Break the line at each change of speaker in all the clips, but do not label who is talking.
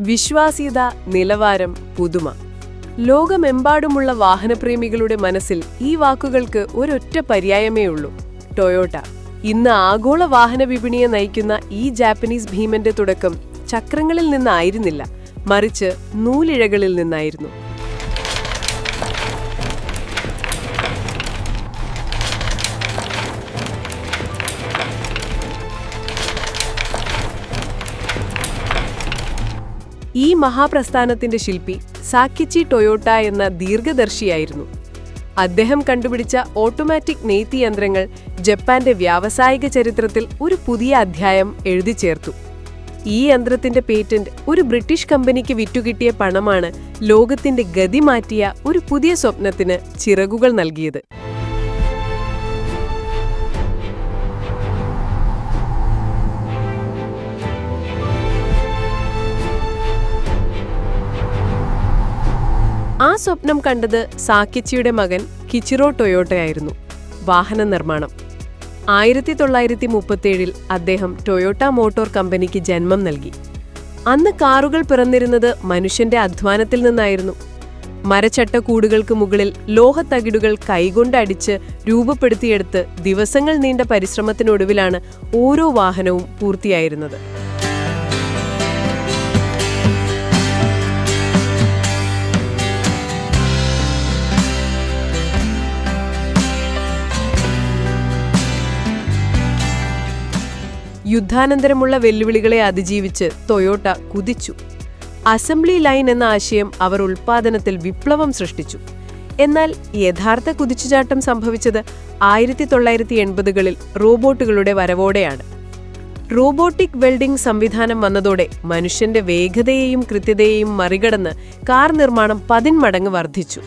വിശ്വാസ്യത നിലവാരം പുതുമ. ലോകമെമ്പാടുമുള്ള വാഹനപ്രേമികളുടെ മനസ്സിൽ ഈ വാക്കുകൾക്ക് ഒരൊറ്റ പര്യായമേ ഉള്ളൂ. ടൊയോട്ട. ഇന്ന് ആഗോള വാഹന വിപണിയെ നയിക്കുന്ന ഈ ജാപ്പനീസ് ഭീമന്റെ തുടക്കം ചക്രങ്ങളിൽ നിന്നായിരുന്നില്ല. മറിച്ച് നൂലിഴകളിൽ നിന്നായിരുന്നു. ഈ മഹാപ്രസ്ഥാനത്തിന്റെ ശില്പി സാക്കിച്ചി ടൊയോട്ട എന്ന ദീർഘദർശിയായിരുന്നു. അദ്ദേഹം കണ്ടുപിടിച്ച ഓട്ടോമാറ്റിക് നെയ്ത്തി യന്ത്രങ്ങൾ ജപ്പാന്റെ വ്യാവസായിക ചരിത്രത്തിൽ ഒരു പുതിയ അധ്യായം എഴുതി ചേർത്തു. ഈ യന്ത്രത്തിന്റെ പേറ്റന്റ് ഒരു ബ്രിട്ടീഷ് കമ്പനിക്ക് വിറ്റുകിട്ടിയ പണമാണ് ലോകത്തിന്റെ ഗതി മാറ്റിയ ഒരു പുതിയ സ്വപ്നത്തിന് ചിറകുകൾ നൽകിയത്. ആ സ്വപ്നം കണ്ടത് സാക്കിച്ചിയുടെ മകൻ കിച്ചിറോ ടൊയോട്ടയായിരുന്നു. വാഹന നിർമ്മാണം. ആയിരത്തി തൊള്ളായിരത്തി മുപ്പത്തേഴിൽ അദ്ദേഹം ടൊയോട്ട മോട്ടോർ കമ്പനിക്ക് ജന്മം നൽകി. അന്ന് കാറുകൾ പിറന്നിരുന്നത് മനുഷ്യന്റെ അധ്വാനത്തിൽ നിന്നായിരുന്നു. മരച്ചട്ടക്കൂടുകൾക്ക് മുകളിൽ ലോഹത്തകിടുകൾ കൈകൊണ്ടടിച്ച് രൂപപ്പെടുത്തിയെടുത്ത് ദിവസങ്ങൾ നീണ്ട പരിശ്രമത്തിനൊടുവിലാണ് ഓരോ വാഹനവും പൂർത്തിയായിരുന്നത്. യുദ്ധാനന്തരമുള്ള വെല്ലുവിളികളെ അതിജീവിച്ച് ടൊയോട്ട കുതിച്ചു. അസംബ്ലി ലൈൻ എന്ന ആശയം അവർ ഉൽപാദനത്തിൽ വിപ്ലവം സൃഷ്ടിച്ചു. എന്നാൽ യഥാർത്ഥ കുതിച്ചുചാട്ടം സംഭവിച്ചത് ആയിരത്തി തൊള്ളായിരത്തി എൺപതുകളിൽ റോബോട്ടുകളുടെ വരവോടെയാണ്. റോബോട്ടിക് വെൽഡിംഗ് സംവിധാനം വന്നതോടെ മനുഷ്യന്റെ വേഗതയെയും കൃത്യതയെയും മറികടന്ന് കാർ നിർമ്മാണം പതിന്മടങ്ങ് വർദ്ധിച്ചു.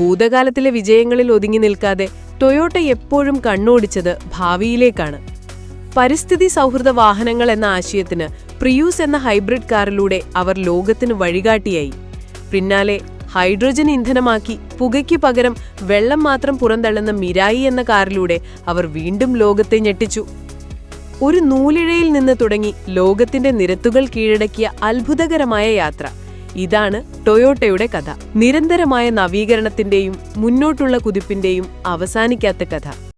ഭൂതകാലത്തിലെ വിജയങ്ങളിൽ ഒതുങ്ങി നിൽക്കാതെ ടൊയോട്ട എപ്പോഴും കണ്ണോടിച്ചത് ഭാവിയിലേക്കാണ്. പരിസ്ഥിതി സൗഹൃദ വാഹനങ്ങൾ എന്ന ആശയത്തിന് പ്രിയൂസ് എന്ന ഹൈബ്രിഡ് കാറിലൂടെ അവർ ലോകത്തിന് വഴികാട്ടിയായി. പിന്നാലെ ഹൈഡ്രജൻ ഇന്ധനമാക്കി പുകയ്ക്ക് പകരം വെള്ളം മാത്രം പുറന്തള്ളുന്ന മിരായി എന്ന കാറിലൂടെ അവർ വീണ്ടും ലോകത്തെ ഞെട്ടിച്ചു. ഒരു നൂലിഴയിൽ നിന്ന് തുടങ്ങി ലോകത്തിന്റെ നിരത്തുകൾ കീഴടക്കിയ അത്ഭുതകരമായ യാത്ര. ഇതാണ് ടൊയോട്ടയുടെ കഥ. നിരന്തരമായ നവീകരണത്തിന്റെയും മുന്നോട്ടുള്ള കുതിപ്പിന്റെയും അവസാനിക്കാത്ത കഥ.